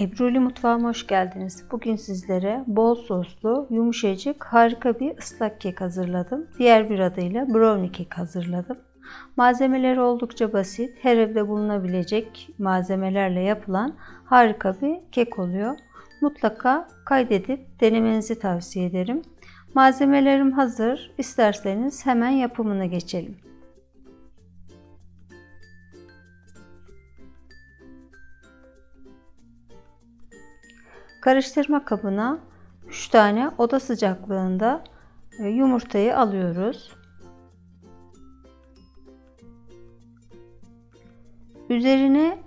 Ebruli mutfağıma hoş geldiniz. Bugün sizlere bol soslu, yumuşacık, harika bir ıslak kek hazırladım. Diğer bir adıyla brownie kek hazırladım. Malzemeleri oldukça basit, her evde bulunabilecek malzemelerle yapılan harika bir kek oluyor. Mutlaka kaydedip denemenizi tavsiye ederim. Malzemelerim hazır. İsterseniz hemen yapımına geçelim. Karıştırma kabına 3 tane oda sıcaklığında e, yumurtayı alıyoruz. Üzerine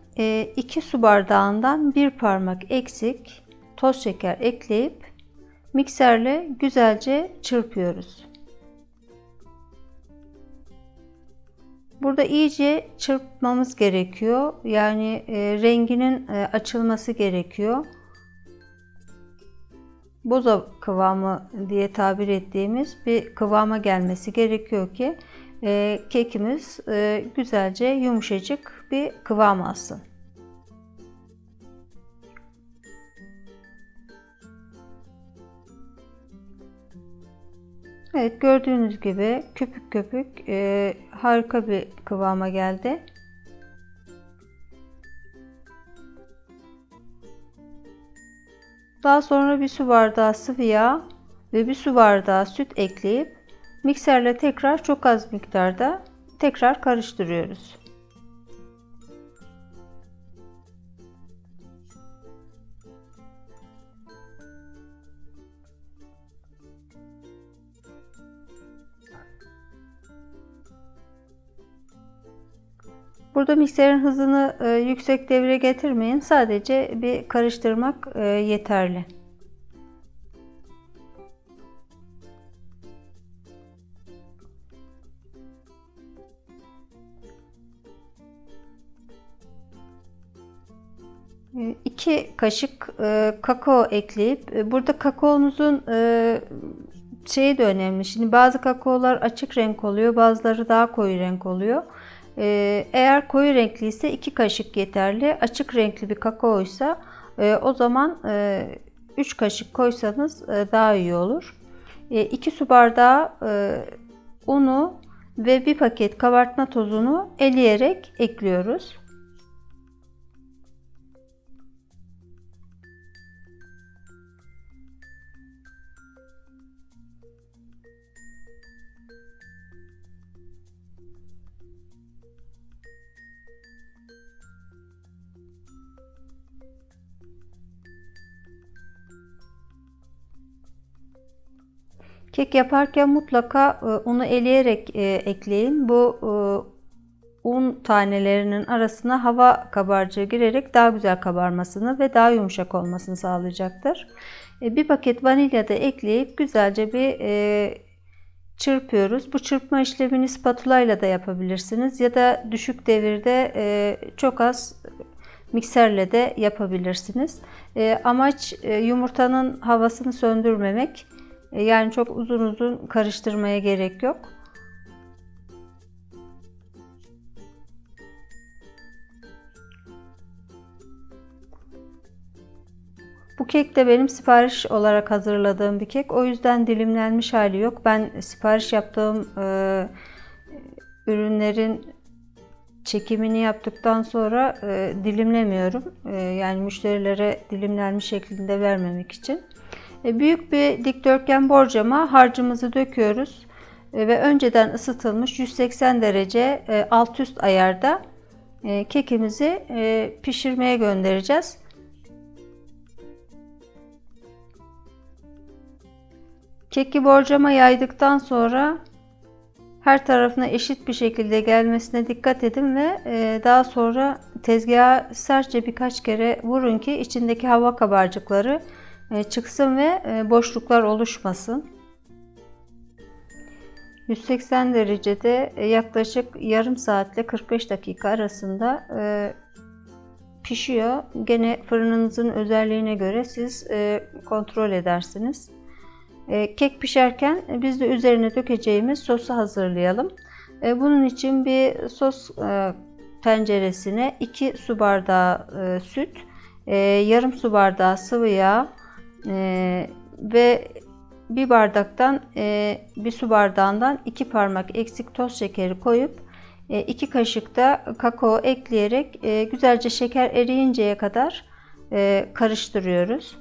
2 su bardağından bir parmak eksik toz şeker ekleyip mikserle güzelce çırpıyoruz. Burada iyice çırpmamız gerekiyor. Yani e, renginin e, açılması gerekiyor boza kıvamı diye tabir ettiğimiz bir kıvama gelmesi gerekiyor ki e, kekimiz e, güzelce yumuşacık bir kıvam alsın. Evet gördüğünüz gibi köpük köpük e, harika bir kıvama geldi. Daha sonra bir su bardağı sıvı yağ ve bir su bardağı süt ekleyip mikserle tekrar çok az miktarda tekrar karıştırıyoruz. Burada mikserin hızını e, yüksek devre getirmeyin. Sadece bir karıştırmak e, yeterli. E, iki kaşık e, kakao ekleyip e, burada kakaonuzun e, şeyi de önemli. Şimdi bazı kakaolar açık renk oluyor, bazıları daha koyu renk oluyor. Ee, eğer koyu renkli ise 2 kaşık yeterli. Açık renkli bir kakaoysa e, o zaman 3 e, kaşık koysanız e, daha iyi olur. 2 su bardağı unu ve bir paket kabartma tozunu eleyerek ekliyoruz. Kek yaparken mutlaka e, unu eleyerek e, ekleyin. Bu e, un tanelerinin arasına hava kabarcığı girerek daha güzel kabarmasını ve daha yumuşak olmasını sağlayacaktır. Bir paket vanilya da ekleyip güzelce bir çırpıyoruz. Bu çırpma işlemini spatula ile de yapabilirsiniz ya da düşük devirde çok az mikserle de yapabilirsiniz. Amaç yumurtanın havasını söndürmemek. E, yani çok uzun uzun karıştırmaya gerek yok. Bu kek de benim sipariş olarak hazırladığım bir kek. O yüzden dilimlenmiş hali yok. Ben sipariş yaptığım e, ürünlerin çekimini yaptıktan sonra e, dilimlemiyorum. E, yani müşterilere dilimlenmiş şeklinde vermemek için. E, büyük bir dikdörtgen borcama harcımızı döküyoruz e, ve önceden ısıtılmış 180 derece e, alt üst ayarda kekimizi pişirmeye göndereceğiz. Keki borcama yaydıktan sonra her tarafına eşit bir şekilde gelmesine dikkat edin ve daha sonra tezgaha sertçe birkaç kere vurun ki içindeki hava kabarcıkları çıksın ve e, boşluklar oluşmasın. 180 derecede e, yaklaşık yarım saatle 45 dakika arasında pişiyor. Gene fırınınızın özelliğine göre siz kontrol edersiniz. Kek pişerken biz de üzerine dökeceğimiz sosu hazırlayalım. Bunun için bir sos tenceresine 2 su bardağı süt, e, yarım su bardağı sıvı yağ e, ve bir bardaktan e, bir su bardağından iki parmak eksik toz şekeri koyup e, iki kaşık da kakao ekleyerek e, güzelce şeker eriyinceye kadar e, karıştırıyoruz.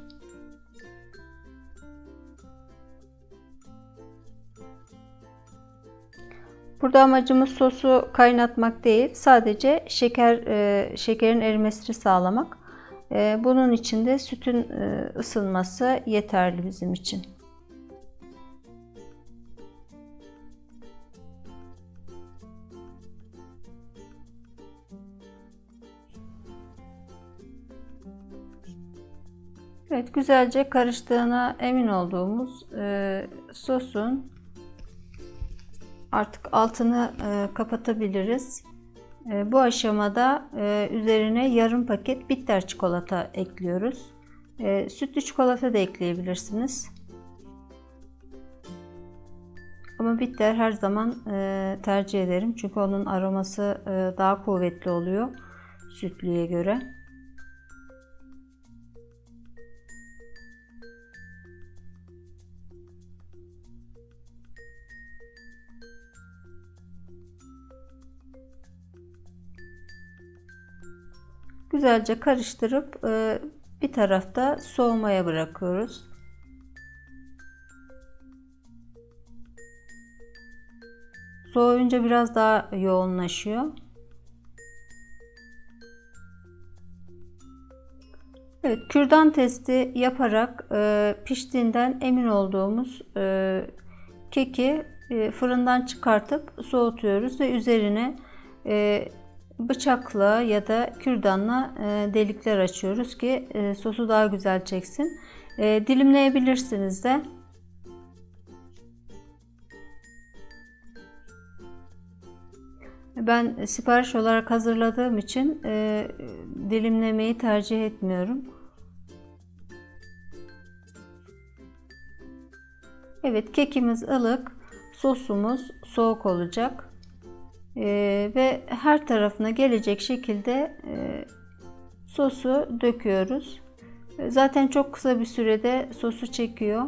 Burada amacımız sosu kaynatmak değil, sadece şeker e, şekerin erimesini sağlamak. E, bunun için de sütün e, ısınması yeterli bizim için. Evet, güzelce karıştığına emin olduğumuz e, sosun artık altını e, kapatabiliriz. E, bu aşamada e, üzerine yarım paket bitter çikolata ekliyoruz. E, sütlü çikolata da ekleyebilirsiniz. Ama bitter her zaman e, tercih ederim çünkü onun aroması e, daha kuvvetli oluyor sütlüye göre. Güzelce karıştırıp e, bir tarafta soğumaya bırakıyoruz. Soğuyunca biraz daha yoğunlaşıyor. Evet, kürdan testi yaparak e, piştiğinden emin olduğumuz e, keki e, fırından çıkartıp soğutuyoruz ve üzerine e, bıçakla ya da kürdanla e, delikler açıyoruz ki e, sosu daha güzel çeksin. E, dilimleyebilirsiniz de. Ben sipariş olarak hazırladığım için dilimlemeyi tercih etmiyorum. Evet kekimiz ılık, sosumuz soğuk olacak. Ee, ve her tarafına gelecek şekilde e, sosu döküyoruz. Zaten çok kısa bir sürede sosu çekiyor.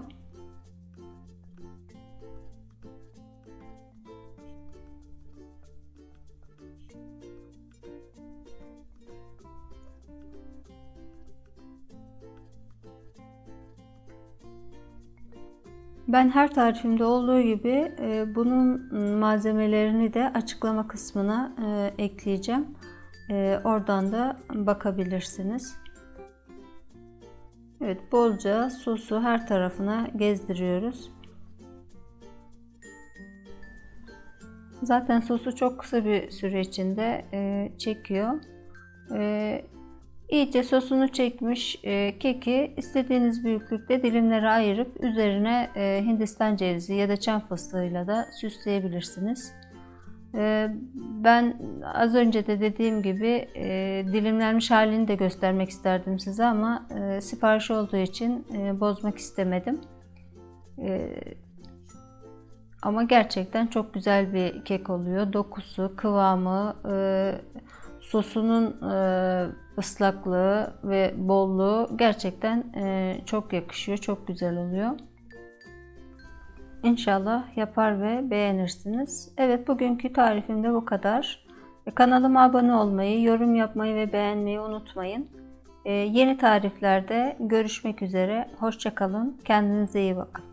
Ben her tarifimde olduğu gibi e, bunun malzemelerini de açıklama kısmına e, ekleyeceğim. E, oradan da bakabilirsiniz. Evet bolca sosu her tarafına gezdiriyoruz. Zaten sosu çok kısa bir süre içinde çekiyor. İyice sosunu çekmiş e, keki istediğiniz büyüklükte dilimlere ayırıp üzerine e, hindistan cevizi ya da çam fıstığıyla da süsleyebilirsiniz. E, ben az önce de dediğim gibi e, dilimlenmiş halini de göstermek isterdim size ama e, sipariş olduğu için e, bozmak istemedim. E, ama gerçekten çok güzel bir kek oluyor. Dokusu, kıvamı, e, sosunun e, ıslaklığı ve bolluğu gerçekten e, çok yakışıyor, çok güzel oluyor. İnşallah yapar ve beğenirsiniz. Evet bugünkü tarifim de bu kadar. E, kanalıma abone olmayı, yorum yapmayı ve beğenmeyi unutmayın. Yeni tariflerde görüşmek üzere. Hoşçakalın. Kendinize iyi bakın.